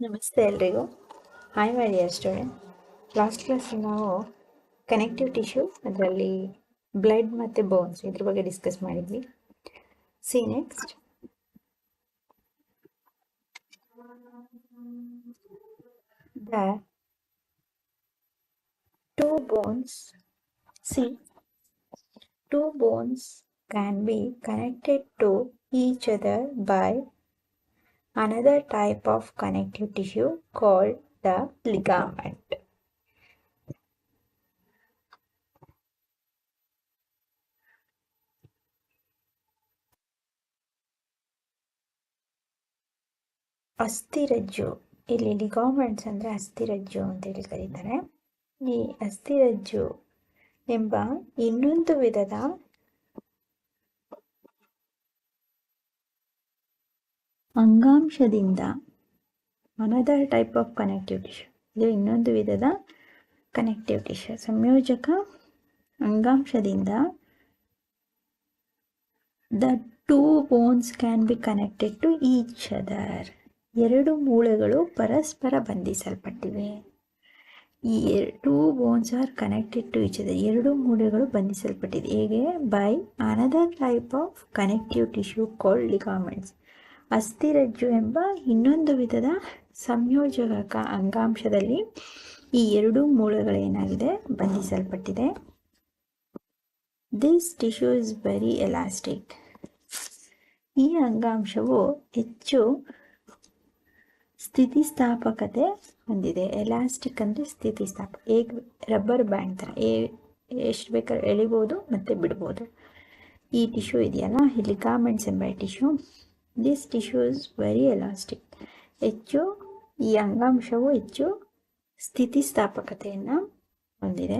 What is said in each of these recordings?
ನಮಸ್ತೆ ಎಲ್ರಿಗೂ. Hi my dear student last class ನಾವು ಕನೆಕ್ಟಿವ್ ಟಿಶ್ಯೂ ಅದರಲ್ಲಿ ಬ್ಲಡ್ ಮತ್ತು ಬೋನ್ಸ್ ಇದ್ರ ಬಗ್ಗೆ ಡಿಸ್ಕಸ್ ಮಾಡಿದ್ವಿ. See next the two bones see two bones can be connected to each other by another type of connective tissue called the ligament. ಅಸ್ಥಿರಜ್ಜು ಇಲ್ಲಿ ligaments ಅಂದರೆ ಅಸ್ಥಿರಜ್ಜು ಅಂತೇಳಿ ಕರೀತಾರೆ ಈ ಅಸ್ಥಿರಜ್ಜು ಎಂಬ ಇನ್ನೊಂದು ವಿಧದ ಅಂಗಾಂಶದಿಂದ another type of connective tissue ಇದು ಇನ್ನೊಂದು ವಿಧದ ಕನೆಕ್ಟಿವ್ ಟಿಶ್ಯೂ ಸಂಯೋಜಕ ಅಂಗಾಂಶದಿಂದ the two bones can be connected to each other ಎರಡು ಮೂಳೆಗಳು ಪರಸ್ಪರ ಬಂಧಿಸಲ್ಪಟ್ಟಿವೆ. ಈ two bones are connected to each other ಎರಡು ಮೂಳೆಗಳು ಬಂಧಿಸಲ್ಪಟ್ಟಿದೆ. ಹೇಗೆ? By another type of connective tissue called ligaments ಅಸ್ಥಿರಜ್ಜು ಎಂಬ ಇನ್ನೊಂದು ವಿಧದ ಸಂಯೋಜಕ ಅಂಗಾಂಶದಲ್ಲಿ ಈ ಎರಡು ಮೂಳೆಗಳೇನಾಗಿದೆ ಬಂಧಿಸಲ್ಪಟ್ಟಿದೆ. This tissue is very elastic ಈ ಅಂಗಾಂಶವು ಹೆಚ್ಚು ಸ್ಥಿತಿಸ್ಥಾಪಕತೆ ಹೊಂದಿದೆ. ಎಲಾಸ್ಟಿಕ್ ಅಂದರೆ ಸ್ಥಿತಿಸ್ಥಾಪಕ. ಹೇಗೆ? ರಬ್ಬರ್ ಬ್ಯಾಂಡ್ ಥರ ಎಷ್ಟು ಬೇಕಾದ್ರೆ ಎಳಿಬೋದು ಮತ್ತು ಬಿಡ್ಬೋದು. ಈ ಟಿಶ್ಯೂ ಇದೆಯಲ್ಲ? ಇಲ್ಲಿ ಕಾಮೆಂಟ್ಸ್ ಎಂಬ tissue this tissue is very elastic ಹೆಚ್ಚು ಈ ಅಂಗಾಂಶವು ಹೆಚ್ಚು ಸ್ಥಿತಿಸ್ಥಾಪಕತೆಯನ್ನು ಹೊಂದಿದೆ.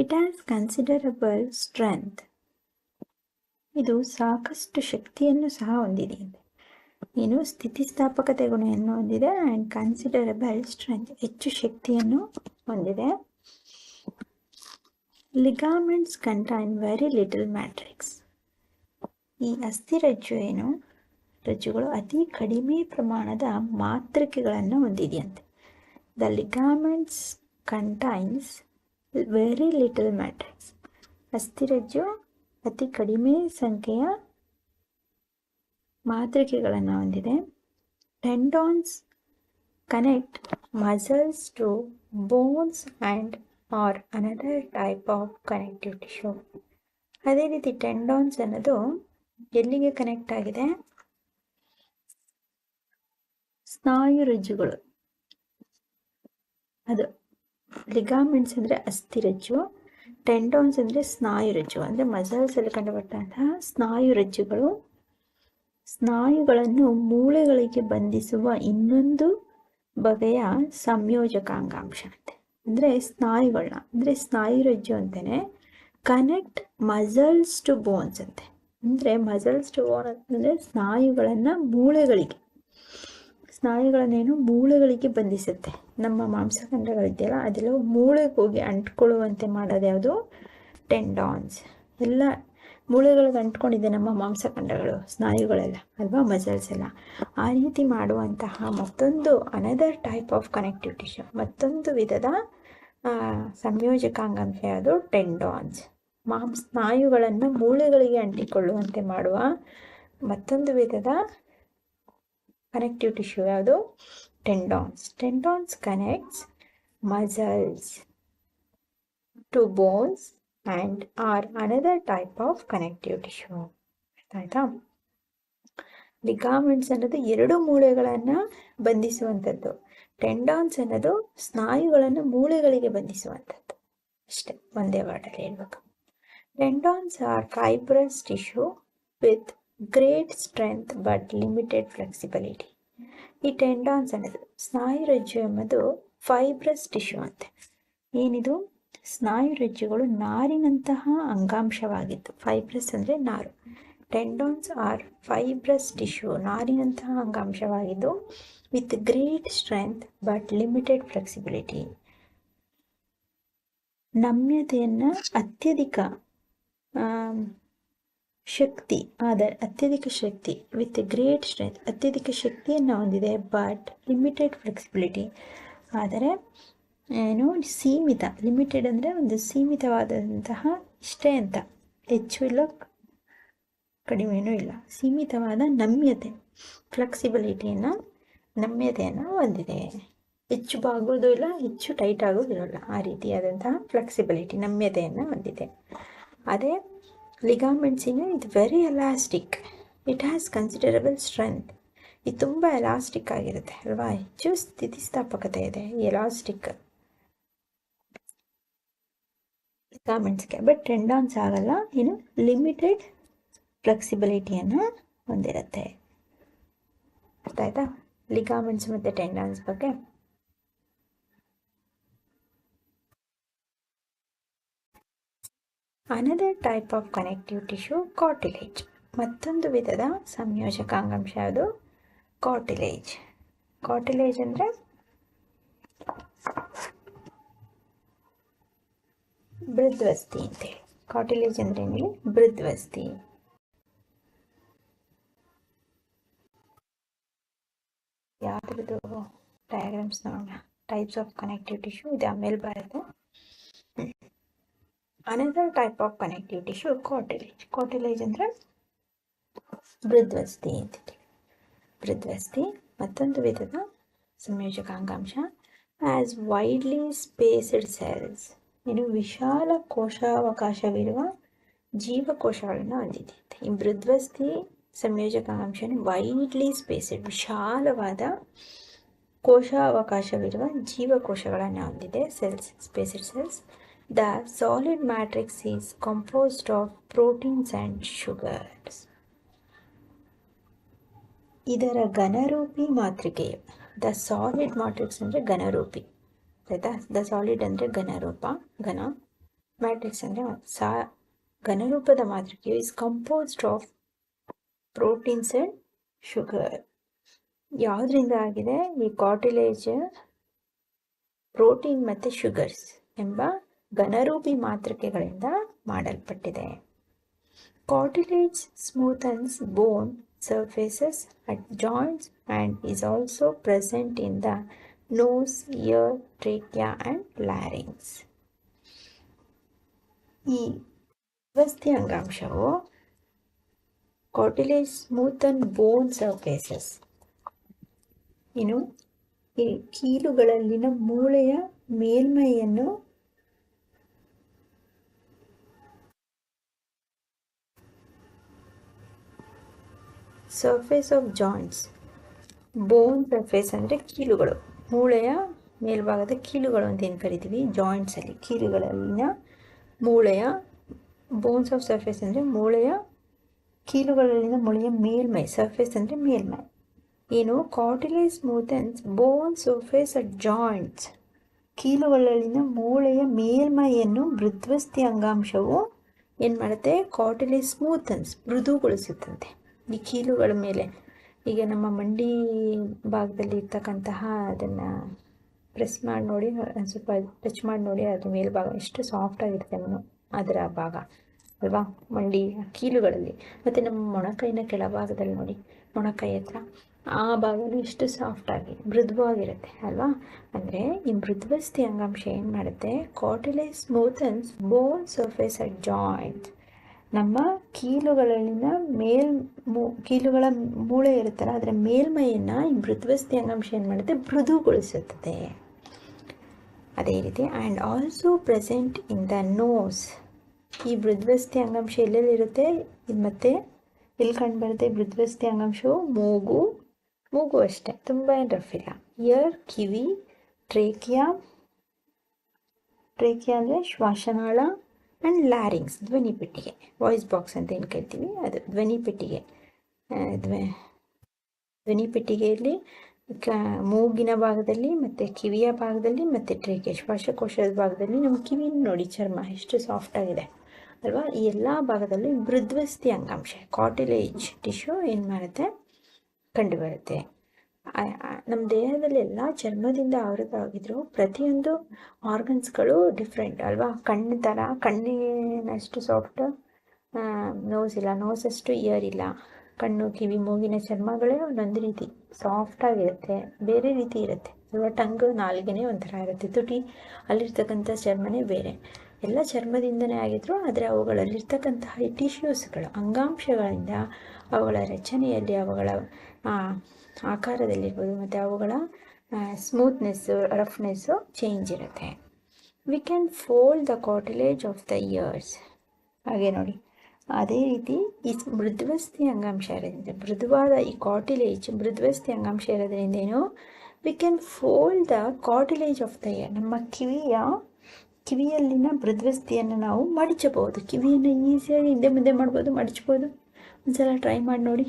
ಇಟ್ ಹ್ಯಾಸ್ ಕನ್ಸಿಡರಬಲ್ ಸ್ಟ್ರೆಂತ್ ಇದು ಸಾಕಷ್ಟು ಶಕ್ತಿಯನ್ನು ಸಹ ಹೊಂದಿದೆ. ಏನು ಸ್ಥಿತಿಸ್ಥಾಪಕತೆ ಗುಣವನ್ನು ಹೊಂದಿದೆ ಆ್ಯಂಡ್ ಕನ್ಸಿಡರಬಲ್ ಸ್ಟ್ರೆಂತ್ ಹೆಚ್ಚು ಶಕ್ತಿಯನ್ನು ಹೊಂದಿದೆ. Ligaments contain very little matrix ಈ ಅಸ್ಥಿರಜ್ಜು ಏನು? ರಜ್ಜುಗಳು ಅತಿ ಕಡಿಮೆ ಪ್ರಮಾಣದ ಮಾತೃಕೆಗಳನ್ನು ಹೊಂದಿದೆಯಂತೆ. The ligaments contains very little matrix ಅಸ್ಥಿರಜ್ಜು ಅತಿ ಕಡಿಮೆ ಸಂಖ್ಯೆಯ ಮಾತೃಕೆಗಳನ್ನು ಹೊಂದಿದೆ. Tendons connect muscles to bones and are another type of connective tissue ಅದೇ ರೀತಿ ಟೆಂಡಾನ್ಸ್ ಅನ್ನೋದು ಎಲ್ಲಿಗೆ ಕನೆಕ್ಟ್ ಆಗಿದೆ? ಸ್ನಾಯುರಜ್ಜುಗಳು ಅದು ಲಿಗಾಮೆಂಟ್ಸ್ ಅಂದರೆ ಅಸ್ಥಿರಜ್ಜು ಟೆಂಡೋನ್ಸ್ ಅಂದರೆ ಸ್ನಾಯುರಜ್ಜು ಅಂದರೆ ಮಸಲ್ಸಲ್ಲಿ ಕಂಡುಬರ್ತಂತಹ ಸ್ನಾಯುರಜ್ಜುಗಳು ಸ್ನಾಯುಗಳನ್ನು ಮೂಳೆಗಳಿಗೆ ಬಂಧಿಸುವ ಇನ್ನೊಂದು ಬಗೆಯ ಸಂಯೋಜಕ ಅಂಗಾಂಶ ಅಂತೆ ಅಂದರೆ ಸ್ನಾಯುಗಳನ್ನ ಅಂದರೆ ಸ್ನಾಯುರಜ್ಜು ಅಂತಲೇ ಕನೆಕ್ಟ್ ಮಸಲ್ಸ್ ಟು ಬೋನ್ಸ್ ಅಂತೆ. ಅಂದರೆ ಮಸಲ್ಸ್ ಟು ಬೋನ್ ಅಂತಂದರೆ ಸ್ನಾಯುಗಳನ್ನು ಮೂಳೆಗಳಿಗೆ. ಸ್ನಾಯುಗಳನ್ನೇನು ಮೂಳೆಗಳಿಗೆ ಬಂಧಿಸುತ್ತೆ. ನಮ್ಮ ಮಾಂಸಖಂಡಗಳಿದೆಯಲ್ಲ ಅದೆಲ್ಲ ಮೂಳೆಗೆ ಹೋಗಿ ಅಂಟ್ಕೊಳ್ಳುವಂತೆ ಮಾಡೋದು ಯಾವುದು? ಟೆಂಡಾನ್ಸ್ ಎಲ್ಲ ಮೂಳೆಗಳಿಗೆ ಅಂಟ್ಕೊಂಡಿದೆ ನಮ್ಮ ಮಾಂಸಖಂಡಗಳು ಸ್ನಾಯುಗಳೆಲ್ಲ, ಅಲ್ವಾ ಮಸಲ್ಸ್ ಎಲ್ಲ. ಆ ರೀತಿ ಮಾಡುವಂತಹ ಮತ್ತೊಂದು another type of connective tissue ಮತ್ತೊಂದು ವಿಧದ ಸಂಯೋಜಕಾಂಗಾಂಶ ಯಾವುದು? ಟೆಂಡಾನ್ಸ್ ಮಾಂಸ, ಸ್ನಾಯುಗಳನ್ನು ಮೂಳೆಗಳಿಗೆ ಅಂಟಿಕೊಳ್ಳುವಂತೆ ಮಾಡುವ ಮತ್ತೊಂದು ವಿಧದ ಕನೆಕ್ಟಿವ್ ಟಿಶ್ಯೂ ಯಾವುದು? Tendons tendons connects muscles to bones and are another type of connective tissue ಆಯ್ತಾ ಲಿಗಾಮೆಂಟ್ಸ್ ಅನ್ನೋದು ಎರಡು ಮೂಳೆಗಳನ್ನು ಬಂಧಿಸುವಂಥದ್ದು. ಟೆಂಡಾನ್ಸ್ ಅನ್ನೋದು ಸ್ನಾಯುಗಳನ್ನು ಮೂಳೆಗಳಿಗೆ ಬಂಧಿಸುವಂಥದ್ದು. ಅಷ್ಟೇ, ಒಂದೇ ವರ್ಡಲ್ಲಿ ಹೇಳ್ಬೇಕು. Tendons are fibrous tissue with great strength but limited flexibility ಈ ಟೆಂಡಾನ್ಸ್ ಅನ್ನೋದು ಸ್ನಾಯುರಜ್ಜು ಎಂಬುದು ಫೈಬ್ರಸ್ ಟಿಶ್ಯೂ ಅಂತೆ. ಏನಿದು? ಸ್ನಾಯುರಜ್ಜುಗಳು ನಾರಿನಂತಹ ಅಂಗಾಂಶವಾಗಿತ್ತು ಫೈಬ್ರಸ್ ಅಂದರೆ ನಾರು. ಟೆಂಡಾನ್ಸ್ ಆರ್ ಫೈಬ್ರಸ್ ಟಿಶ್ಯೂ ನಾರಿನಂತಹ ಅಂಗಾಂಶವಾಗಿದ್ದು with great strength but limited flexibility ನಮ್ಯತೆಯನ್ನು ಅತ್ಯಧಿಕ ಶಕ್ತಿ, ಆದರೆ ಅತ್ಯಧಿಕ ಶಕ್ತಿ ವಿತ್ ಗ್ರೇಟ್ ಸ್ಟ್ರೆಂತ್ ಅತ್ಯಧಿಕ ಶಕ್ತಿಯನ್ನು ಹೊಂದಿದೆ ಬಟ್ ಲಿಮಿಟೆಡ್ ಫ್ಲೆಕ್ಸಿಬಿಲಿಟಿ ಆದರೆ ಏನು ಸೀಮಿತ. ಲಿಮಿಟೆಡ್ ಅಂದರೆ ಒಂದು ಸೀಮಿತವಾದಂತಹ ಇಷ್ಟೇ ಅಂತ. ಹೆಚ್ಚು ಇಲ್ಲ ಕಡಿಮೆಯೂ ಇಲ್ಲ. ಸೀಮಿತವಾದ ನಮ್ಯತೆ ಫ್ಲೆಕ್ಸಿಬಿಲಿಟಿಯನ್ನು ನಮ್ಯತೆಯನ್ನು ಹೊಂದಿದೆ. ಹೆಚ್ಚು ಬಾಗೋದು ಇಲ್ಲ, ಹೆಚ್ಚು ಟೈಟ್ ಆಗೋದು ಇರೋಲ್ಲ ಆ ರೀತಿಯಾದಂತಹ ಫ್ಲೆಕ್ಸಿಬಿಲಿಟಿ ನಮ್ಯತೆಯನ್ನು ಹೊಂದಿದೆ. ಅದೇ ಲಿಗಾಮೆಂಟ್ಸಿನ ಇದು very elastic it has considerable strength ಇದು ತುಂಬ ಎಲಾಸ್ಟಿಕ್ ಆಗಿರುತ್ತೆ, ಅಲ್ವಾ? ಹೆಚ್ಚು ಸ್ಥಿತಿಸ್ಥಾಪಕತೆ ಇದೆ ಎಲಾಸ್ಟಿಕ್ ಲಿಗಾಮೆಂಟ್ಸ್ಗೆ ಬಟ್ ಟೆಂಡಾನ್ಸ್ ಆಗಲ್ಲ ಏನು ಲಿಮಿಟೆಡ್ ಫ್ಲೆಕ್ಸಿಬಿಲಿಟಿಯನ್ನು ಹೊಂದಿರುತ್ತೆ. ಅರ್ಥ ಆಯ್ತಾ? ಲಿಗಾಮೆಂಟ್ಸ್ ಮತ್ತು ಟೆಂಡಾನ್ಸ್ ಬಗ್ಗೆ. Another type of connective tissue cartilage ಮತ್ತೊಂದು ವಿಧದ ಸಂಯೋಜಕಾಂಗಾಂಶ ಅದು ಕಾರ್ಟಿಲೇಜ್ ಕಾರ್ಟಿಲೇಜ್ ಅಂದರೆ? ಬೃದ್ವಸ್ತಿ ಅಂತೇಳಿ. ಕಾರ್ಟಿಲೇಜ್ ಅಂದರೆ ಏನೇಳಿ ಬೃದ್ವಸ್ತಿ. ಯಾವ್ದ್ರದ್ದು ಡಯಾಗ್ರಾಮ್ಸ್ ನೋಡೋಣ. ಟೈಪ್ಸ್ ಆಫ್ ಕನೆಕ್ಟಿವ್ ಟಿಶ್ಯೂ ಇದು ಆಮೇಲೆ ಬರುತ್ತೆ. Another type of connective tissue cartilage cartilage ಅಂದರೆ ಬೃದ್ವಸ್ತಿ ಅಂತಿದೆ ಬೃದ್ವಸ್ಥಿ ಮತ್ತೊಂದು ವಿಧದ ಸಂಯೋಜಕ ಅಂಗಾಂಶ ಆ್ಯಸ್ ವೈಡ್ಲಿ ಸ್ಪೇಸ್ಡ್ ಸೆಲ್ಸ್ ಇನ್ನು ವಿಶಾಲ ಕೋಶಾವಕಾಶವಿರುವ ಜೀವಕೋಶಗಳನ್ನು ಹೊಂದಿದೆ. ಈ ಬೃದ್ವಸ್ಥಿ ಸಂಯೋಜಕ ಅಂಶನ ವೈಡ್ಲಿ ಸ್ಪೇಸ್ಡ್ ವಿಶಾಲವಾದ ಕೋಶಾವಕಾಶವಿರುವ ಜೀವಕೋಶಗಳನ್ನು ಹೊಂದಿದೆ. Cells spaced cells the solid matrix is composed of proteins and sugars ಇದರ ಘನರೂಪಿ ಮಾತೃಕೆ ದ ಸಾಲಿಡ್ ಮ್ಯಾಟ್ರಿಕ್ಸ್ ಅಂದರೆ ಘನರೂಪಿ ಆಯಿತಾ ದ ಸಾಲಿಡ್ ಅಂದರೆ ಘನರೂಪ, ಘನ ಮ್ಯಾಟ್ರಿಕ್ಸ್ ಅಂದರೆ ಸಾ, ಘನರೂಪದ ಮಾತೃಕೆಯು is composed of proteins and sugar ಯಾವುದರಿಂದ ಆಗಿದೆ? ಈ ಕಾಟಿಲೇಜ್ ಪ್ರೋಟೀನ್ ಮತ್ತು ಶುಗರ್ಸ್ ಎಂಬ ಘನರೂಪಿ ಮಾತೃಕೆಗಳಿಂದ ಮಾಡಲ್ಪಟ್ಟಿದೆ. Cartilage smoothens bone surfaces at joints and is also present in the nose ear trachea and larynx ಈ ವ್ಯವಸ್ಥೆ ಅಂಗಾಂಶವು ಕಾರ್ಟಿಲೇಜ್ ಸ್ಮೂತ್ ಬೋನ್ ಸರ್ಫೇಸಸ್ ಇನ್ನು ಈ ಕೀಲುಗಳಲ್ಲಿನ ಮೂಳೆಯ ಮೇಲ್ಮೈಯನ್ನು surface of joints bone surface ಅಂದರೆ ಕೀಲುಗಳು. ಮೂಳೆಯ ಮೇಲ್ಭಾಗದ ಕೀಲುಗಳು ಅಂತ ಏನು ಕರಿತೀವಿ? ಜಾಯಿಂಟ್ಸಲ್ಲಿ ಕೀಲುಗಳಲ್ಲಿನ ಮೂಳೆಯ ಬೋನ್ಸ್ ಆಫ್ ಸರ್ಫೇಸ್ ಅಂದರೆ ಮೂಳೆಯ ಕೀಲುಗಳಲ್ಲಿನ ಮೂಳೆಯ ಮೇಲ್ಮೈ. ಸರ್ಫೇಸ್ ಅಂದರೆ ಮೇಲ್ಮೈ. ಏನು? Cartilage smoothens bone surface at joints ಕೀಲುಗಳಲ್ಲಿನ ಮೂಳೆಯ ಮೇಲ್ಮೈಯನ್ನು ಮೃದ್ವಸ್ತಿ ಅಂಗಾಂಶವು ಏನು ಮಾಡುತ್ತೆ? ಕಾರ್ಟಿಲೇಜ್ ಸ್ಮೂಥನ್ಸ್ ಮೃದುಗೊಳಿಸುತ್ತಂತೆ. ಈ ಕೀಲುಗಳ ಮೇಲೆ. ಈಗ ನಮ್ಮ ಮಂಡಿ ಭಾಗದಲ್ಲಿ ಇರ್ತಕ್ಕಂತಹ ಅದನ್ನು ಪ್ರೆಸ್ ಮಾಡಿ ನೋಡಿ, ಸ್ವಲ್ಪ ಟಚ್ ಮಾಡಿ ನೋಡಿ ಅದ್ರ ಮೇಲ್ಭಾಗ ಎಷ್ಟು ಸಾಫ್ಟಾಗಿರುತ್ತೆ ಆಗಿರುತ್ತೆ ಅದರ ಭಾಗ, ಅಲ್ವಾ? ಮಂಡಿ ಕೀಲುಗಳಲ್ಲಿ. ಮತ್ತು ನಮ್ಮ ಮೊಣಕೈನ ಕೆಳಭಾಗದಲ್ಲಿ ನೋಡಿ, ಮೊಣಕೈ ಹತ್ರ ಆ ಭಾಗನೂ ಎಷ್ಟು ಸಾಫ್ಟಾಗಿ ಮೃದುವಾಗಿರುತ್ತೆ, ಅಲ್ವಾ? ಅಂದರೆ ಈ ಮೃದ್ವಸ್ತಿ ಅಂಗಾಂಶ ಏನು ಮಾಡುತ್ತೆ? Cartilage smoothens bone surface at joint ನಮ್ಮ ಕೀಲುಗಳಲ್ಲಿನ ಮೇಲ್ ಮೂ, ಕೀಲುಗಳ ಮೂಳೆ ಇರುತ್ತಲ್ಲ, ಅದರ ಮೇಲ್ಮೈಯನ್ನು ಈ ಮೃದ್ವಸ್ತಿ ಅಂಗಾಂಶ ಏನು ಮಾಡುತ್ತೆ? ಮೃದುಗೊಳಿಸುತ್ತದೆ. ಅದೇ ರೀತಿ and also present in the nose ಈ ಮೃದ್ವಸ್ತಿ ಅಂಗಾಂಶ ಎಲ್ಲೆಲ್ಲಿರುತ್ತೆ ಇದು ಮತ್ತೆ ಎಲ್ಲಿ ಕಂಡುಬರುತ್ತೆ? ಮೃದ್ವಸ್ತಿ ಅಂಗಾಂಶವು ಮೂಗು ಮೂಗು ಅಷ್ಟೇ, ತುಂಬ ಏನು ರಫ್ ಇಲ್ಲ. ಇಯರ್ ಕಿವಿ ಟ್ರೇಕಿಯಾ ಟ್ರೇಕಿಯಾ ಅಂದರೆ ಶ್ವಾಸನಾಳ ಆ್ಯಂಡ್ ಲ್ಯಾರಿಂಗ್ಸ್ ಧ್ವನಿ ಪೆಟ್ಟಿಗೆ. ವಾಯ್ಸ್ ಬಾಕ್ಸ್ ಅಂತ ಏನು ಕರಿತೀವಿ? ಅದು ಧ್ವನಿ ಪೆಟ್ಟಿಗೆ. ಧ್ವ, ಧ್ವನಿ ಪೆಟ್ಟಿಗೆಯಲ್ಲಿ ಕ, ಮೂಗಿನ ಭಾಗದಲ್ಲಿ ಮತ್ತು ಕಿವಿಯ ಭಾಗದಲ್ಲಿ ಮತ್ತು ಟ್ರೇಕೆ, ಶ್ವಾಸಕೋಶದ ಭಾಗದಲ್ಲಿ ನಮ್ಮ ಕಿವಿ ನೋಡಿ ಚರ್ಮ ಎಷ್ಟು ಸಾಫ್ಟ್ ಆಗಿದೆ. ಅಲ್ವಾ? ಈ ಎಲ್ಲ ಭಾಗದಲ್ಲೂ ಮೃದ್ವಸ್ತಿ ಅಂಗಾಂಶ ಕಾಟಿಲೇಜ್ ಟಿಶ್ಯೂ ಏನು ಮಾಡುತ್ತೆ? ಕಂಡುಬರುತ್ತೆ. ನಮ್ಮ ದೇಹದಲ್ಲಿ ಎಲ್ಲ ಚರ್ಮದಿಂದ ಆವೃತವಾಗಿದ್ರು ಪ್ರತಿಯೊಂದು ಆರ್ಗನ್ಸ್ಗಳು ಡಿಫ್ರೆಂಟ್ ಅಲ್ವಾ? ಕಣ್ಣು ಥರ ಕಣ್ಣಿನಷ್ಟು ಸಾಫ್ಟ್ ನೋಸ್ ಇಲ್ಲ ನೋಸ್ ಅಷ್ಟು ಇಯರ್ ಇಲ್ಲ. ಕಣ್ಣು, ಕಿವಿ, ಮೂಗಿನ ಚರ್ಮಗಳೇ ಒಂದೊಂದು ರೀತಿ ಸಾಫ್ಟಾಗಿರುತ್ತೆ ಬೇರೆ ರೀತಿ ಇರುತ್ತೆ. ಅಲ್ವಾ ಟಂಗ್ ನಾಲ್ಗೆನೇ ಒಂಥರ ಇರುತ್ತೆ. ತುಟಿ, ಅಲ್ಲಿರ್ತಕ್ಕಂಥ ಚರ್ಮನೇ ಬೇರೆ. ಎಲ್ಲ ಚರ್ಮದಿಂದನೇ ಆಗಿದ್ರು ಆದರೆ ಅವುಗಳಲ್ಲಿರ್ತಕ್ಕಂತಹ ಟಿಶ್ಯೂಸ್ಗಳು ಅಂಗಾಂಶಗಳಿಂದ ಅವುಗಳ ರಚನೆಯಲ್ಲಿ ಅವುಗಳ ಆಕಾರದಲ್ಲಿರ್ಬೋದು ಮತ್ತು ಅವುಗಳ ಸ್ಮೂತ್ನೆಸ್ಸು ರಫ್ನೆಸ್ಸು ಚೇಂಜ್ ಇರುತ್ತೆ. We can fold the cartilage of the ears ಹಾಗೆ ನೋಡಿ. ಅದೇ ರೀತಿ ಈ ಮೃದ್ವಸ್ಥಿ ಅಂಗಾಂಶ ಇರೋದ್ರಿಂದ, ಮೃದುವಾದ ಈ ಕಾಟಿಲೇಜ್ ಮೃದ್ವಸ್ಥಿ ಅಂಗಾಂಶ ಇರೋದ್ರಿಂದ ಏನು? We can fold the cartilage of the ear ನಮ್ಮ ಕಿವಿಯ, ಕಿವಿಯಲ್ಲಿನ ಮೃದ್ವಸ್ಥಿಯನ್ನು ನಾವು ಮಡಚಬಹುದು. ಕಿವಿಯನ್ನು ಈಸಿಯಾಗಿ ಹಿಂದೆ ಮುಂದೆ ಮಾಡ್ಬೋದು ಮಡಚ್ಬೋದು ಒಂದ್ಸಲ ಟ್ರೈ ಮಾಡಿ ನೋಡಿ.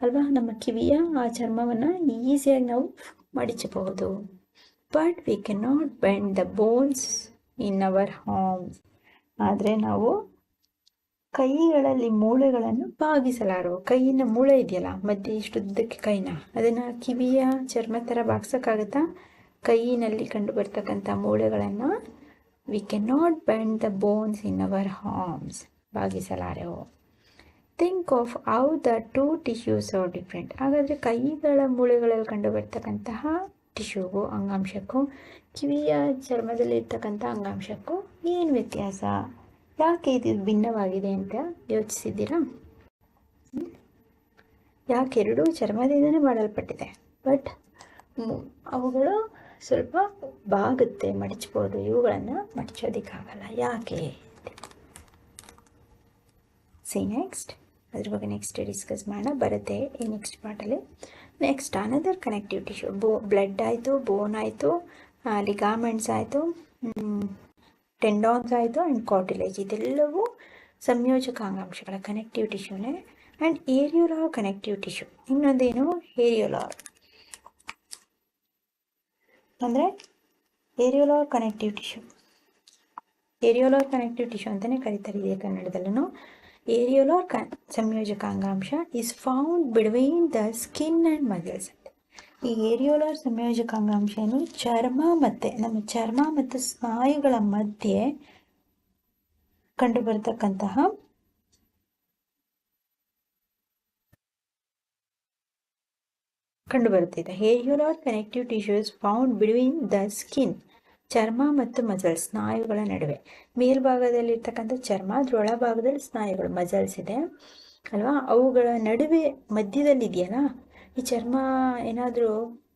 ಅಲ್ವಾ? ನಮ್ಮ ಕಿವಿಯ ಆ ಚರ್ಮವನ್ನು ಈಸಿಯಾಗಿ ನಾವು ಮಡಿಚಬಹುದು. But we can not bend the bones in our arms ಆದರೆ ನಾವು ಕೈಗಳಲ್ಲಿ ಮೂಳೆಗಳನ್ನು ಭಾಗಿಸಲಾರು ಕೈಯಿನ ಮೂಳೆ ಇದೆಯಲ್ಲ ಮಧ್ಯೆ ಇಷ್ಟುದ್ದಕ್ಕೆ ಕೈನ. ಅದನ್ನು ಕಿವಿಯ ಚರ್ಮ ಥರ ಬಾಗ್ಸೋಕ್ಕಾಗುತ್ತಾ? ಕೈಯಿನಲ್ಲಿ ಕಂಡು ಬರ್ತಕ್ಕಂಥ ಮೂಳೆಗಳನ್ನು we can not bend the bones in our arms ಬಾಗಿಸಲಾರೆವು think of how the two tissues are different ಹಾಗಾದರೆ ಕೈಗಳ ಮೂಳೆಗಳಲ್ಲಿ ಕಂಡು ಬರ್ತಕ್ಕಂತಹ ಟಿಶ್ಯೂಗೂ ಅಂಗಾಂಶಕ್ಕೂ ಕಿವಿಯ ಚರ್ಮದಲ್ಲಿ ಇರ್ತಕ್ಕಂಥ ಅಂಗಾಂಶಕ್ಕೂ ಏನು ವ್ಯತ್ಯಾಸ? ಯಾಕೆ ಇದು ಭಿನ್ನವಾಗಿದೆ ಅಂತ ಯೋಚಿಸಿದ್ದೀರಾ? ಯಾಕೆ ಎರಡೂ ಚರ್ಮದಿಂದನೇ ಮಾಡಲ್ಪಟ್ಟಿದೆ. ಬಟ್ ಅವುಗಳು ಸ್ವಲ್ಪ ಬಾಗುತ್ತೆ, ಮಡಚ್ಬೋದು, ಇವುಗಳನ್ನು ಮಡಚೋದಕ್ಕಾಗಲ್ಲ. ಯಾಕೆ? ಸಿ ನೆಕ್ಸ್ಟ್ ಅದ್ರ ಬಗ್ಗೆ ನೆಕ್ಸ್ಟ್ ಡಿಸ್ಕಸ್ ಮಾಡೋಣ, ಬರುತ್ತೆ ಈ ನೆಕ್ಸ್ಟ್ ಪಾರ್ಟಲ್ಲಿ ನೆಕ್ಸ್ಟ್ ಅನದರ್ ಕನೆಕ್ಟಿವ್ ಟಿಶ್ಯೂ ಬೋ ಬ್ಲಡ್ ಆಯಿತು ಬೋನ್ ಆಯಿತು ಲಿಗಾಮೆಂಟ್ಸ್ ಆಯಿತು ಟೆಂಡಾನ್ಸ್ ಆಯಿತು ಆ್ಯಂಡ್ ಕಾರ್ಟಿಲೇಜ್ ಇದೆಲ್ಲವೂ ಸಂಯೋಜಕ ಅಂಗಾಂಶಗಳ ಕನೆಕ್ಟಿವ್ ಟಿಶ್ಯೂನೇ ಆ್ಯಂಡ್ ಏರಿಯೋಲಾರ್ ಕನೆಕ್ಟಿವ್ ಟಿಶ್ಯೂ ಇನ್ನೊಂದೇನು? ಏರಿಯೋಲಾರ್ ಅಂದರೆ areolar connective tissue areolar connective tissue ಅಂತಲೇ ಕರೀತಾರೆ ಇದೆ ಕನ್ನಡದಲ್ಲೂ ಏರಿಯೋಲಾರ್ ಕ ಸಂಯೋಜಕ ಅಂಗಾಂಶ is found between the skin and muscles ಈ ಏರಿಯೋಲಾರ್ ಸಂಯೋಜಕ ಅಂಗಾಂಶ ಏನು ಚರ್ಮ ಮತ್ತು ನಮ್ಮ ಚರ್ಮ ಮತ್ತು ಸ್ನಾಯುಗಳ ಮಧ್ಯೆ ಕಂಡುಬರ್ತಕ್ಕಂತಹ ಕಂಡುಬರುತ್ತಿದೆ areolar connective tissues found between the skin ಚರ್ಮ ಮತ್ತು ಮಜಲ್ಸ್ ಸ್ನಾಯುಗಳ ನಡುವೆ. ಮೇಲ್ಭಾಗದಲ್ಲಿರ್ತಕ್ಕಂಥ ಚರ್ಮ ಅದ್ರ ಒಳಭಾಗದಲ್ಲಿ ಸ್ನಾಯುಗಳು, ಮಜಲ್ಸ್ ಇದೆ. ಅಲ್ವಾ? ಅವುಗಳ ನಡುವೆ ಮಧ್ಯದಲ್ಲಿ ಇದೆಯಲ್ಲ? ಈ ಚರ್ಮ ಏನಾದರೂ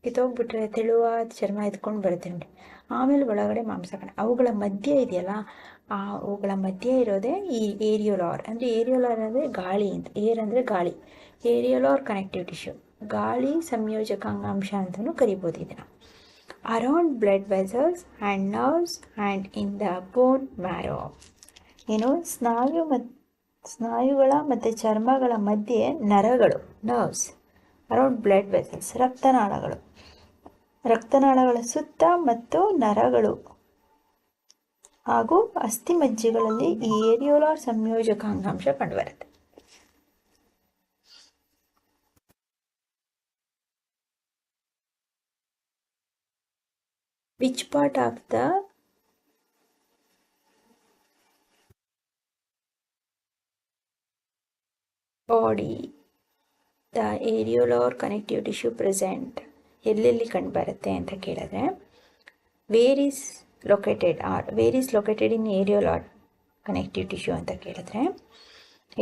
ಕಿತ್ತೋಗ್ಬಿಟ್ರೆ ತೆಳುವಾದ ಚರ್ಮ ಎತ್ಕೊಂಡು ಬರುತ್ತೆ ನೋಡಿ ಆಮೇಲೆ ಒಳಗಡೆ ಮಾಂಸಕಣ. ಅವುಗಳ ಮಧ್ಯೆ ಇದೆಯಲ್ಲ? ಆ ಅವುಗಳ ಮಧ್ಯೆ ಇರೋದೇ ಈ ಏರಿಯೋಲಾರ್. ಅಂದರೆ ಏರಿಯೋಲಾರ್ ಅಂದರೆ ಗಾಳಿ ಅಂತ. ಏರ್ ಅಂದರೆ ಗಾಳಿ. Areolar connective tissue. ಗಾಳಿ ಸಂಯೋಜಕ ಅಂಗಾಂಶ ಅಂತಲೂ ಕರಿಬೋದು ಇದನ್ನು. Around blood vessels and nerves and in the bone marrow. ಏನು ಸ್ನಾಯು ಮತ್ತು ಸ್ನಾಯುಗಳ ಮತ್ತು ಚರ್ಮಗಳ ಮಧ್ಯೆ ನರಗಳು ನರ್ವ್ಸ್ ಅರೌಂಡ್ ಬ್ಲಡ್ ವೆಸಲ್ಸ್ ರಕ್ತನಾಳಗಳು. ರಕ್ತನಾಳಗಳ ಸುತ್ತ ಮತ್ತು ನರಗಳು. ಹಾಗೂ ಅಸ್ಥಿಮಜ್ಜೆಗಳಲ್ಲಿ ಈ ಏರಿಯೋಲಾರ್ ಸಂಯೋಜಕ ಅಂಗಾಂಶ ಕಂಡುಬರುತ್ತೆ. Which part of the body the areolar connective tissue present? ಎಲ್ಲೆಲ್ಲಿ ಕಂಡುಬರುತ್ತೆ ಅಂತ ಕೇಳಿದ್ರೆ where is located or where is located in areolar connective tissue ಅಂತ ಕೇಳಿದ್ರೆ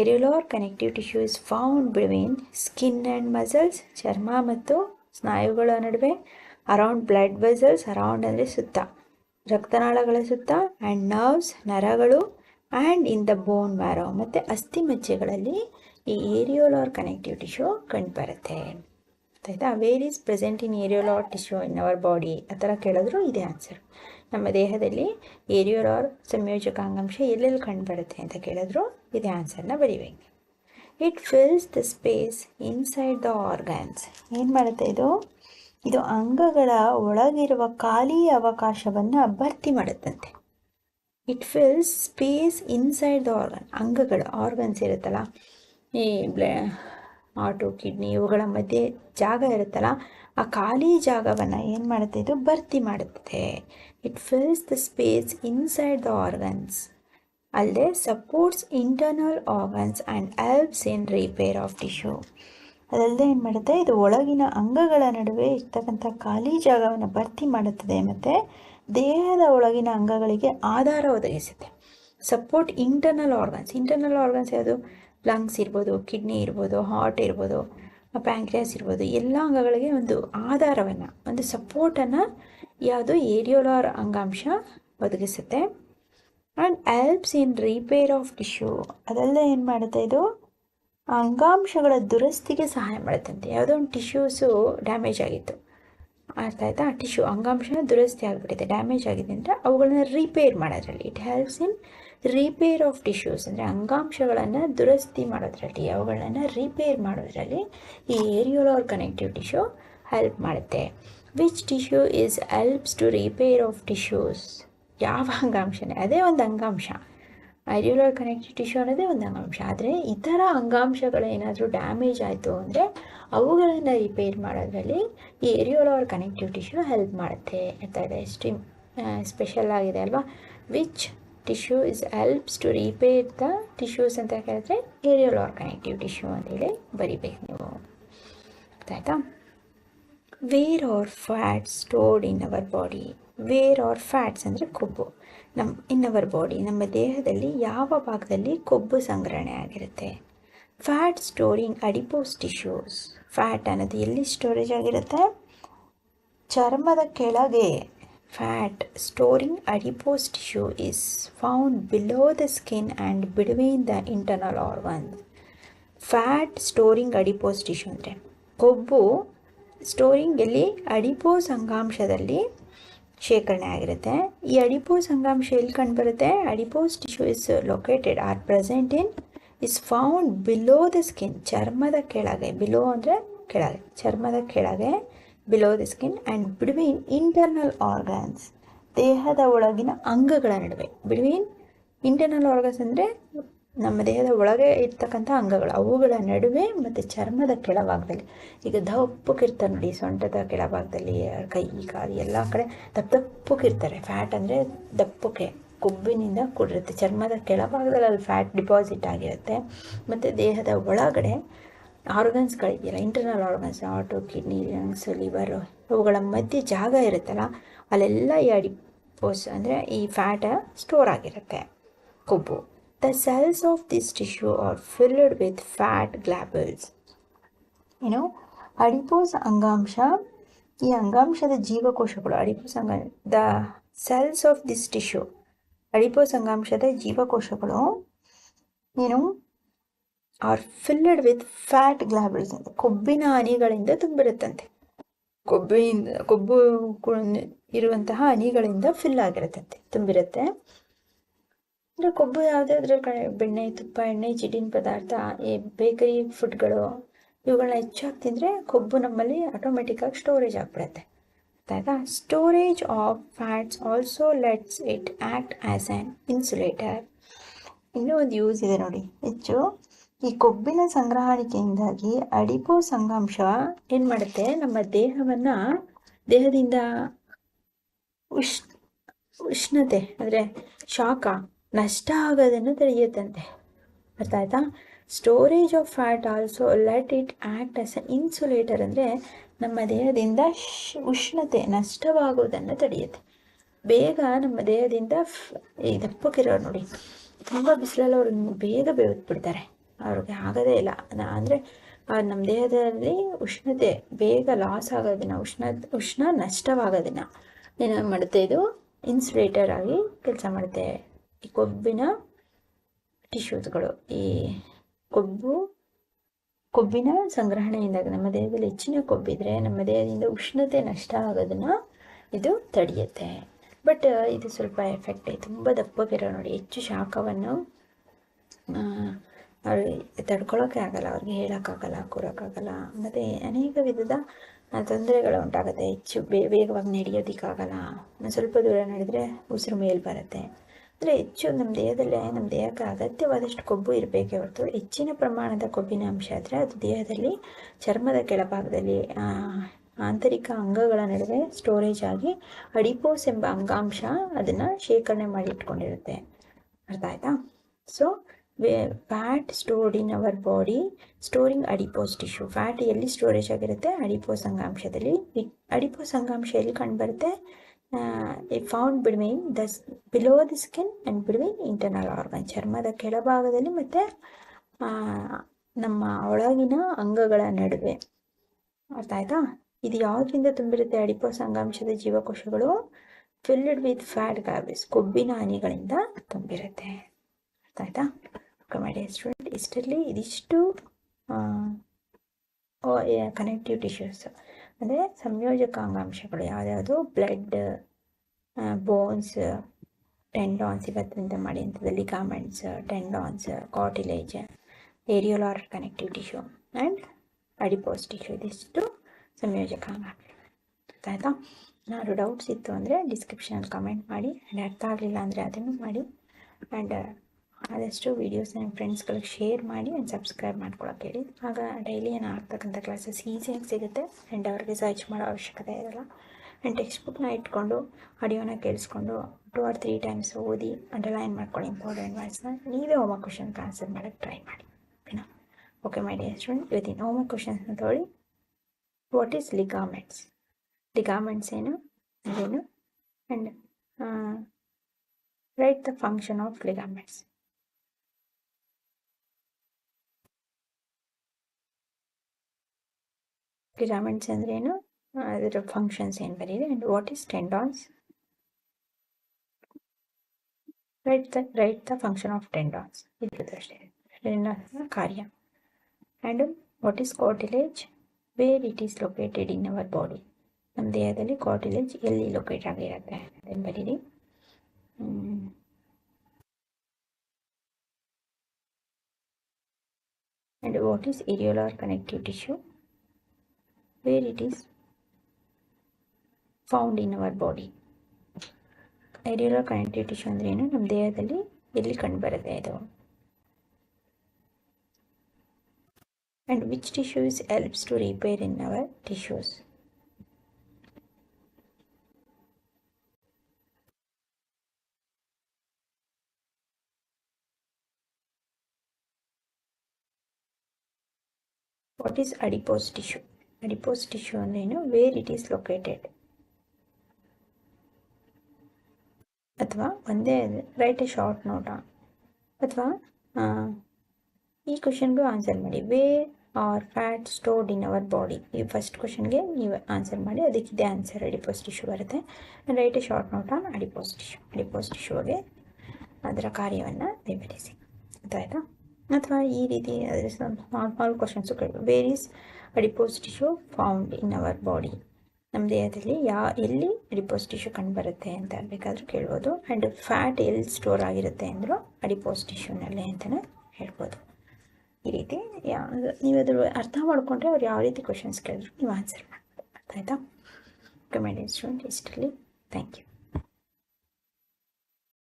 areolar connective tissue is found between skin and muscles ಚರ್ಮ ಮತ್ತು ಸ್ನಾಯುಗಳ ನಡುವೆ. ಅರೌಂಡ್ ಬ್ಲಡ್ ವೆಸಲ್ಸ್ ಅರೌಂಡ್ ಅಂದರೆ ಸುತ್ತ. ರಕ್ತನಾಳಗಳ ಸುತ್ತ ಆ್ಯಂಡ್ ನರ್ವ್ಸ್ ನರಗಳು and in the bone marrow ಮತ್ತು ಅಸ್ಥಿಮಜ್ಜೆಗಳಲ್ಲಿ ಈ ಏರಿಯೋಲಾರ್ ಕನೆಕ್ಟಿವ್ ಟಿಶ್ಯೂ ಕಂಡುಬರುತ್ತೆ ಆಯಿತಾ? Where is present in areolar tissue in our body ಆ ಥರ ಕೇಳಿದ್ರು ಇದೇ ಆನ್ಸರ್ ನಮ್ಮ ದೇಹದಲ್ಲಿ ಏರಿಯೋಲಾರ್ ಸಂಯೋಜಕ ಅಂಗಾಂಶ ಎಲ್ಲೆಲ್ಲಿ ಕಂಡುಬರುತ್ತೆ ಅಂತ ಕೇಳಿದ್ರು ಇದೇ ಆನ್ಸರ್ನ ಬರೀಬೇಕು. It fills the space inside the organs ಏನು ಮಾಡುತ್ತೆ ಇದು? ಇದು ಅಂಗಗಳ ಒಳಗಿರುವ ಖಾಲಿ ಅವಕಾಶವನ್ನು ಭರ್ತಿ ಮಾಡುತ್ತಂತೆ. It fills space inside the organ ಅಂಗಗಳು ಆರ್ಗನ್ಸ್ ಇರುತ್ತಲ್ಲ. ಈ ಬ್ಲ ಆಟು ಕಿಡ್ನಿ ಇವುಗಳ ಮಧ್ಯೆ ಜಾಗ ಇರುತ್ತಲ್ಲ. ಆ ಖಾಲಿ ಜಾಗವನ್ನು ಏನು ಮಾಡುತ್ತೆ? ಇದು ಭರ್ತಿ ಮಾಡುತ್ತದೆ it fills the space inside the organs ಅಲ್ಲದೆ supports internal organs and helps in repair of tissue ಅದಲ್ಲದೆ ಏನು ಮಾಡುತ್ತೆ? ಇದು ಒಳಗಿನ ಅಂಗಗಳ ನಡುವೆ ಇರ್ತಕ್ಕಂಥ ಖಾಲಿ ಜಾಗವನ್ನು ಭರ್ತಿ ಮಾಡುತ್ತದೆ ಮತ್ತು ದೇಹದ ಒಳಗಿನ ಅಂಗಗಳಿಗೆ ಆಧಾರ ಒದಗಿಸುತ್ತೆ. Support internal organs internal organs ಯಾವುದು? ಲಂಗ್ಸ್ ಇರ್ಬೋದು ಕಿಡ್ನಿ ಇರ್ಬೋದು ಹಾರ್ಟ್ ಇರ್ಬೋದು ಪ್ಯಾಂಕ್ರಿಯಾಸ್ ಇರ್ಬೋದು. ಎಲ್ಲ ಅಂಗಗಳಿಗೆ ಒಂದು ಆಧಾರವನ್ನು, ಒಂದು ಸಪೋರ್ಟನ್ನು ಯಾವುದು? ಏರಿಯೋಲಾರ್ ಅಂಗಾಂಶ ಒದಗಿಸುತ್ತೆ. And helps in repair of tissue ಅದೆಲ್ಲ ಏನು ಮಾಡುತ್ತೆ ಇದು? ಅಂಗಾಂಶಗಳ ದುರಸ್ತಿಗೆ ಸಹಾಯ ಮಾಡುತ್ತಂತೆ. ಯಾವುದೋ ಒಂದು ಟಿಶ್ಯೂಸು ಡ್ಯಾಮೇಜ್ ಆಗಿತ್ತು. ಅರ್ಥ ಆಯಿತಾ? ಟಿಶ್ಯೂ ಅಂಗಾಂಶ ದುರಸ್ತಿ ಆಗಿಬಿಟ್ಟಿದೆ, ಡ್ಯಾಮೇಜ್ ಆಗಿದೆ ಅಂದರೆ ಅವುಗಳನ್ನ ರಿಪೇರ್ ಮಾಡೋದ್ರಲ್ಲಿ. It helps in repair of tissues ಅಂದರೆ ಅಂಗಾಂಶಗಳನ್ನು ದುರಸ್ತಿ ಮಾಡೋದ್ರಲ್ಲಿ, ಅವುಗಳನ್ನು ರಿಪೇರ್ ಮಾಡೋದ್ರಲ್ಲಿ ಈ ಏರಿಯೋಲಾರ್ ಕನೆಕ್ಟಿವ್ ಟಿಶ್ಯೂ ಹೆಲ್ಪ್ ಮಾಡುತ್ತೆ. Which tissue is helps to repair of tissues ಯಾವ ಅಂಗಾಂಶನೇ? ಅದೇ ಒಂದು ಅಂಗಾಂಶ. ಐರಿಯೋಲಾರ್ ಕನೆಕ್ಟಿವ್ ಟಿಶ್ಯೂ ಅನ್ನೋದೇ ಒಂದು ಅಂಗಾಂಶ. ಆದರೆ ಇತರ ಅಂಗಾಂಶಗಳು ಏನಾದರೂ ಡ್ಯಾಮೇಜ್ ಆಯಿತು ಅಂದರೆ ಅವುಗಳನ್ನು ರಿಪೇರ್ ಮಾಡೋದ್ರಲ್ಲಿ ಈ ಏರಿಯೋಲಾರ್ ಕನೆಕ್ಟಿವ್ ಟಿಶ್ಯೂ ಹೆಲ್ಪ್ ಮಾಡುತ್ತೆ ಅಂತ ಇದೆ ಸ್ಟಿಮ್ ಸ್ಪೆಷಲ್ ಆಗಿದೆ ಅಲ್ವಾ? Which tissue is helps to repair the tissues ಅಂತ ಕೇಳಿದ್ರೆ ಏರಿಯೋಲಾರ್ ಕನೆಕ್ಟಿವ್ ಟಿಶ್ಯೂ ಅಂತೇಳಿ ಬರಿಬೇಕು ನೀವು. ಆಯಿತಾ? Where are fats stored in our body where are fats ಅಂದರೆ ಕೊಬ್ಬು. ನಮ್ಮ ಇನ್ ಅವರ್ ಬಾಡಿ ನಮ್ಮ ದೇಹದಲ್ಲಿ ಯಾವ ಭಾಗದಲ್ಲಿ ಕೊಬ್ಬು ಸಂಗ್ರಹಣೆ ಆಗಿರುತ್ತೆ? Fat storing adipose tissues fat ಅನ್ನೋದು ಎಲ್ಲಿ ಸ್ಟೋರೇಜ್ ಆಗಿರುತ್ತೆ? ಚರ್ಮದ ಕೆಳಗೆ. Fat storing adipose tissue is found below the skin and between the internal organs fat storing adipose tissue ಅಂದರೆ ಕೊಬ್ಬು ಸ್ಟೋರಿಂಗ್ ಎಲ್ಲಿ ಅಡಿಪೋಸ್ ಅಂಗಾಂಶದಲ್ಲಿ ಶೇಖರಣೆ ಆಗಿರುತ್ತೆ. ಈ ಅಡಿಪೋಸ್ ಅಂಗಾಂಶ ಎಲ್ಲಿ ಕಂಡುಬರುತ್ತೆ adipose tissue is located or present in is found below the skin ಚರ್ಮದ ಕೆಳಗೆ ಬಿಲೋ ಅಂದರೆ ಕೆಳಗೆ, ಚರ್ಮದ ಕೆಳಗೆ below the skin and between internal organs ದೇಹದ ಒಳಗಿನ ಅಂಗಗಳ ನಡುವೆ. ಬಿಟ್ವೀನ್ ಇಂಟರ್ನಲ್ ಆರ್ಗನ್ಸ್ ಅಂದರೆ ನಮ್ಮ ದೇಹದ ಒಳಗೆ ಇರ್ತಕ್ಕಂಥ ಅಂಗಗಳು, ಅವುಗಳ ನಡುವೆ ಮತ್ತು ಚರ್ಮದ ಕೆಳಭಾಗದಲ್ಲಿ. ಈಗ ದಪ್ಪಕ್ಕಿರ್ತಾರೆ ನೋಡಿ, ಸೊಂಟದ ಕೆಳಭಾಗದಲ್ಲಿ, ಕೈ, ಕಾಲು ಎಲ್ಲ ಕಡೆ ದಪ್ಪ ದಪ್ಪಕ್ಕಿರ್ತಾರೆ ಫ್ಯಾಟ್ ಅಂದರೆ ದಪ್ಪಕ್ಕೆ, ಕೊಬ್ಬಿನಿಂದ ಕೂಡಿರುತ್ತೆ. ಚರ್ಮದ ಕೆಳಭಾಗದಲ್ಲಿ ಅಲ್ಲಿ ಫ್ಯಾಟ್ ಡಿಪಾಸಿಟ್ ಆಗಿರುತ್ತೆ. ಮತ್ತು ದೇಹದ ಒಳಗಡೆ ಆರ್ಗನ್ಸ್ಗಳಿದೆಯಲ್ಲ ಇಂಟರ್ನಲ್ ಆರ್ಗನ್ಸ್ ಆಟೋ ಕಿಡ್ನಿ ಲಂಗ್ಸ್ ಲಿವರು ಅವುಗಳ ಮಧ್ಯೆ ಜಾಗ ಇರುತ್ತಲ್ಲ, ಅಲ್ಲೆಲ್ಲ ಈ ಅಡಿಪೋಸ್ ಅಂದರೆ ಈ ಫ್ಯಾಟ ಸ್ಟೋರ್ ಆಗಿರುತ್ತೆ. ಕೊಬ್ಬು. The cells of this tissue are filled with fat globules ಏನು ಅಡಿಪೋಸ್ ಅಂಗಾಂಶ ಈ ಅಂಗಾಂಶದ ಜೀವಕೋಶಗಳು ಅಡಿಪೋಸ್ ಅಂಗ the cells of this tissue adipose ಅಂಗಾಂಶದ ಜೀವಕೋಶಗಳು ಏನು are filled with fat globules ಅಂತ ಕೊಬ್ಬಿನ ಹನಿಗಳಿಂದ ತುಂಬಿರುತ್ತಂತೆ. ಕೊಬ್ಬಿನಿಂದ ಕೊಬ್ಬು ಇರುವಂತಹ ಹನಿಗಳಿಂದ ಫಿಲ್ ಆಗಿರುತ್ತಂತೆ, ತುಂಬಿರುತ್ತೆ. ಅಂದರೆ ಕೊಬ್ಬು ಯಾವುದೇ ಕಡೆ, ಬೆಣ್ಣೆ, ತುಪ್ಪ, ಎಣ್ಣೆ, ಜಿಡ್ಡಿನ ಪದಾರ್ಥ, ಈ ಬೇಕರಿ ಫುಡ್ಗಳು ಇವುಗಳನ್ನ ಹೆಚ್ಚಾಗಿ ತಿಂದರೆ ಕೊಬ್ಬು ನಮ್ಮಲ್ಲಿ ಆಟೋಮೆಟಿಕ್ಕಾಗಿ ಸ್ಟೋರೇಜ್ ಆಗಿಬಿಡುತ್ತೆ. ಆಯಿತಾ? Storage of fats also lets it act as an insulator ಇನ್ನೂ ಒಂದು ಯೂಸ್ ಇದೆ ನೋಡಿ. ಹೆಚ್ಚು, ಈ ಕೊಬ್ಬಿನ ಸಂಗ್ರಹಣಿಕೆಯಿಂದಾಗಿ ಅಡಿಪೋ ಸಂಗಾಂಶ ಏನು ಮಾಡುತ್ತೆ? ನಮ್ಮ ದೇಹವನ್ನು, ದೇಹದಿಂದ ಉಷ್ ಉಷ್ಣತೆ, ಅಂದರೆ ಶಾಖ ನಷ್ಟ ಆಗೋದನ್ನು ತಡೆಯುತ್ತಂತೆ ಅರ್ಥ ಆಯ್ತಾ storage of fat also let it act as an insulator ಅಂದರೆ ನಮ್ಮ ದೇಹದಿಂದ ಉಷ್ಣತೆ ನಷ್ಟವಾಗುವುದನ್ನು ತಡೆಯುತ್ತೆ. ಬೇಗ ನಮ್ಮ ದೇಹದಿಂದ ಈ ದಪ್ಪಕ್ಕಿರೋರು ನೋಡಿ, ತುಂಬ ಬಿಸಿಲಲ್ಲಿ ಅವರು ಬೇಗ ಬೇವತ್ಬಿಡ್ತಾರೆ. ಅವ್ರಿಗೆ ಆಗೋದೇ ಇಲ್ಲ. ಅಂದರೆ ನಮ್ಮ ದೇಹದಲ್ಲಿ ಉಷ್ಣತೆ, ಬೇಗ ಲಾಸ್ ಆಗೋದಿನ ಉಷ್ಣ ಉಷ್ಣ ನಷ್ಟವಾಗೋದಿನ ಏನು ಮಾಡುತ್ತೆ ಇದು ಇನ್ಸುಲೇಟರ್ ಆಗಿ ಕೆಲಸ ಮಾಡುತ್ತೆ ಕೊಬ್ಬಿನ ಟಿಶ್ಯೂಸ್ಗಳು ಈ ಕೊಬ್ಬು, ಕೊಬ್ಬಿನ ಸಂಗ್ರಹಣೆಯಿಂದಾಗ ನಮ್ಮ ದೇಹದಲ್ಲಿ ಹೆಚ್ಚಿನ ಕೊಬ್ಬಿದ್ರೆ ನಮ್ಮ ದೇಹದಿಂದ ಉಷ್ಣತೆ ನಷ್ಟ ಆಗೋದನ್ನ ಇದು ತಡೆಯುತ್ತೆ. ಬಟ್ ಇದು ಸ್ವಲ್ಪ ಎಫೆಕ್ಟ್ ತುಂಬ ದಪ್ಪಗಿರೋ ನೋಡಿ, ಹೆಚ್ಚು ಶಾಖವನ್ನು ಅವ್ರಿಗೆ ತಡ್ಕೊಳ್ಳೋಕೆ ಆಗಲ್ಲ, ಅವ್ರಿಗೆ ಹೇಳೋಕ್ಕಾಗಲ್ಲ, ಕೂರೋಕ್ಕಾಗಲ್ಲ ಮತ್ತು ಅನೇಕ ವಿಧದ ತೊಂದರೆಗಳು ಉಂಟಾಗುತ್ತೆ. ಹೆಚ್ಚು ಬೇ, ವೇಗವಾಗಿ ನಡೆಯೋದಕ್ಕಾಗಲ್ಲ. ಸ್ವಲ್ಪ ದೂರ ನಡೆದರೆ ಉಸಿರು ಮೇಲೆ ಬರುತ್ತೆ. ಅಂದರೆ ಹೆಚ್ಚು ನಮ್ಮ ದೇಹದಲ್ಲಿ ನಮ್ಮ ದೇಹಕ್ಕೆ ಅಗತ್ಯವಾದಷ್ಟು ಕೊಬ್ಬು ಇರಬೇಕೇ ಹೊರತು ಹೆಚ್ಚಿನ ಪ್ರಮಾಣದ ಕೊಬ್ಬಿನ ಅಂಶ ಆದರೆ ಅದು ದೇಹದಲ್ಲಿ ಚರ್ಮದ ಕೆಳಭಾಗದಲ್ಲಿ ಆಂತರಿಕ ಅಂಗಗಳ ನಡುವೆ ಸ್ಟೋರೇಜ್ ಆಗಿ ಅಡಿಪೋಸ್ ಎಂಬ ಅಂಗಾಂಶ ಅದನ್ನು ಶೇಖರಣೆ ಮಾಡಿ ಇಟ್ಕೊಂಡಿರುತ್ತೆ. ಅರ್ಥ ಆಯ್ತಾ? So fat stored in our body storing adipose tissue fat ಎಲ್ಲಿ ಸ್ಟೋರೇಜ್ ಆಗಿರುತ್ತೆ? ಅಡಿಪೋಸ್ ಅಂಗಾಂಶದಲ್ಲಿ. ಅಡಿಪೋಸ್ ಅಂಗಾಂಶ ಎಲ್ಲಿ ಕಂಡುಬರುತ್ತೆ? Found between the below the skin and between internal organ ಚರ್ಮದ ಕೆಳಭಾಗದಲ್ಲಿ ಮತ್ತು ನಮ್ಮ ಒಳಗಿನ ಅಂಗಗಳ ನಡುವೆ. ಅರ್ಥ ಆಯ್ತಾ? ಇದು ಯಾವುದರಿಂದ ತುಂಬಿರುತ್ತೆ? ಅಡಿಪೋಸ್ ಅಂಗಾಂಶದ ಜೀವಕೋಶಗಳು ಫಿಲ್ಡ್ ವಿತ್ ಫ್ಯಾಟ್ ಗ್ಯಾಬಿಸ್ ಕೊಬ್ಬಿನ ಹನಿಗಳಿಂದ ತುಂಬಿರುತ್ತೆ. ಅರ್ಥ ಆಯ್ತಾ? ಕಮೆಡಿ ಸ್ಟೂಡೆಂಟ್ ಇಷ್ಟರಲ್ಲಿ ಇದಿಷ್ಟು ಕನೆಕ್ಟಿವ್ ಟಿಶ್ಯೂಸ್ ಅಂದರೆ ಸಂಯೋಜಕ ಅಂಗಾಂಶಗಳು ಯಾವ್ಯಾವುದು? ಬ್ಲಡ್ ಬೋನ್ಸ್ ಟೆಂಡಾನ್ಸ್ ಇವತ್ತಿನಿಂದ ಮಾಡಿ ಅಂಥದ್ದು ligaments tendons cartilage areolar connective tissue and adipose tissue ಇದಿಷ್ಟು ಸಂಯೋಜಕ ಅಂಗಾಂಶ ಗೊತ್ತಾಯ್ತಾ ಏನಾದ್ರು ಡೌಟ್ಸ್ ಇತ್ತು ಅಂದರೆ ಡಿಸ್ಕ್ರಿಪ್ಷನಲ್ಲಿ ಕಮೆಂಟ್ ಮಾಡಿ. ಆ್ಯಂಡ್ ಅರ್ಥ ಆಗಲಿಲ್ಲ ಅಂದರೆ ಅದನ್ನು ಮಾಡಿ. ಆ್ಯಂಡ್ ಆದಷ್ಟು ವೀಡಿಯೋಸ್ ನಿಮ್ಮ ಫ್ರೆಂಡ್ಸ್ಗಳಿಗೆ ಶೇರ್ ಮಾಡಿ ಆ್ಯಂಡ್ ಸಬ್ಸ್ಕ್ರೈಬ್ ಮಾಡ್ಕೊಳಕ್ಕೆ ಹೇಳಿ. ಆಗ ಡೈಲಿ ಏನು ಆಗ್ತಕ್ಕಂಥ ಕ್ಲಾಸಸ್ ಈಸಿಯಾಗಿ ಸಿಗುತ್ತೆ. ಆ್ಯಂಡ್ ಅವ್ರಿಗೆ ಸರ್ಚ್ ಮಾಡೋ ಅವಶ್ಯಕತೆ ಇರಲ್ಲ. ಆ್ಯಂಡ್ ಟೆಕ್ಸ್ಟ್ ಬುಕ್ನ ಇಟ್ಕೊಂಡು ಆಡಿಯೋನ ಕೇಳಿಸ್ಕೊಂಡು ಟು ಆರ್ ತ್ರೀ ಟೈಮ್ಸ್ ಓದಿ ಅಂಡರ್ಲೈನ್ ಮಾಡ್ಕೊಳ್ಳಿ ಇಂಪಾರ್ಟೆಂಟ್ ವರ್ಡ್ಸ್ನ ನೀವೇ ಹೋಮ್ವರ್ಕ್ ಕ್ವಶನ್ಗೆ ಆನ್ಸರ್ ಮಾಡೋಕ್ಕೆ ಟ್ರೈ ಮಾಡಿ. ಓಕೆನಾ ಓಕೆ ಮೈ ಡಿಯರ್ ಸ್ಟೂಡೆಂಟ್ ಇವತ್ತಿನ ಹೋಮ್ವರ್ಕ್ ಕ್ವಶನ್ಸ್ನ ತೊಗೊಳ್ಳಿ ವಾಟ್ ಈಸ್ ಲಿಗಾಮೆಂಟ್ಸ್ ಲಿಗಾಮೆಂಟ್ಸ್ ಏನು? ಅದೇನು and write the function of ligaments ligaments ಅಂದ್ರೇನು ಅದರ ಫಂಕ್ಷನ್ಸ್ ಏನು ಬರೀರಿ and what is tendons write the write the function of tendons ಇದು ಅಷ್ಟೇ ಟೆಂಡಾನ್ಸ್ನ ಕಾರ್ಯ and what is cartilage where it is located in our body ನಮ್ಮ ದೇಹದಲ್ಲಿ ಕಾರ್ಟಿಲೇಜ್ ಎಲ್ಲಿ ಲೊಕೇಟ್ ಆಗಿರುತ್ತೆ ಅದನ್ನು ಬರೀರಿ and what is areolar connective tissue where it is found in our body areolar connective tissue ಅಂದ್ರೆ ಏನು ನಮ್ಮ ದೇಹದಲ್ಲಿ ಎಲ್ಲಿ ಕಂಡುಬರುತ್ತೆ ಇದು and which tissues helps to repair in our tissues what is adipose tissue adipose tissue ಅಂದ್ರೇನು where it is located ಅಥವಾ ಒಂದೇ ರೈಟ್ ಎ ಶಾರ್ಟ್ ನೋಟ ಅಥವಾ ಈ ಕ್ವಶನ್ಗೂ ಆನ್ಸರ್ ಮಾಡಿ where are fat stored in our body ಈ first ಕ್ವಶನ್ಗೆ ನೀವು ಆನ್ಸರ್ ಮಾಡಿ ಅದಕ್ಕಿದೆ ಆನ್ಸರ್ ಅಡಿಪೋಸ್ ಟಿಶ್ಯೂ ಬರುತ್ತೆ write a short note on adipose tissue adipose ಟಿಶ್ಯೂಗೆ ಅದರ ಕಾರ್ಯವನ್ನು ವಿವರಿಸಿ ಗೊತ್ತಾಯ್ತಾ ಅಥವಾ ಈ ರೀತಿ ಅದರ ನಾರ್ಮಲ್ ಕ್ವಶನ್ಸು ಕೇಳಿ where is adipose tissue found in our body ನಮ್ಮ ದೇಹದಲ್ಲಿ ಯಾ, ಎಲ್ಲಿ ಅಡಿಪೋಸ್ ಟಿಶ್ಯೂ ಕಂಡುಬರುತ್ತೆ ಅಂತ ಬೇಕಾದರೂ ಕೇಳ್ಬೋದು. ಆ್ಯಂಡ್ ಫ್ಯಾಟ್ ಎಲ್ಲಿ ಸ್ಟೋರ್ ಆಗಿರುತ್ತೆ ಅಂದರು ಅಡಿಪೋಸ್ ಟಿಶ್ಯೂನಲ್ಲಿ ಅಂತಲೇ ಹೇಳ್ಬೋದು. ಈ ರೀತಿ ಯಾ ನೀವು ಅದ್ರ ಅರ್ಥ ಮಾಡಿಕೊಂಡ್ರೆ ಅವ್ರು ಯಾವ ರೀತಿ ಕ್ವಶನ್ಸ್ ಕೇಳಿದ್ರು ನೀವು ಆನ್ಸರ್ ಮಾಡ್ಬೋದು. ಅರ್ಥ ಆಯಿತಾ? ಕಮೆಂಟ್ ಇನ್ಸ್ಟೂಡೆಂಟ್ ಇಷ್ಟರಲ್ಲಿ ಥ್ಯಾಂಕ್ ಯು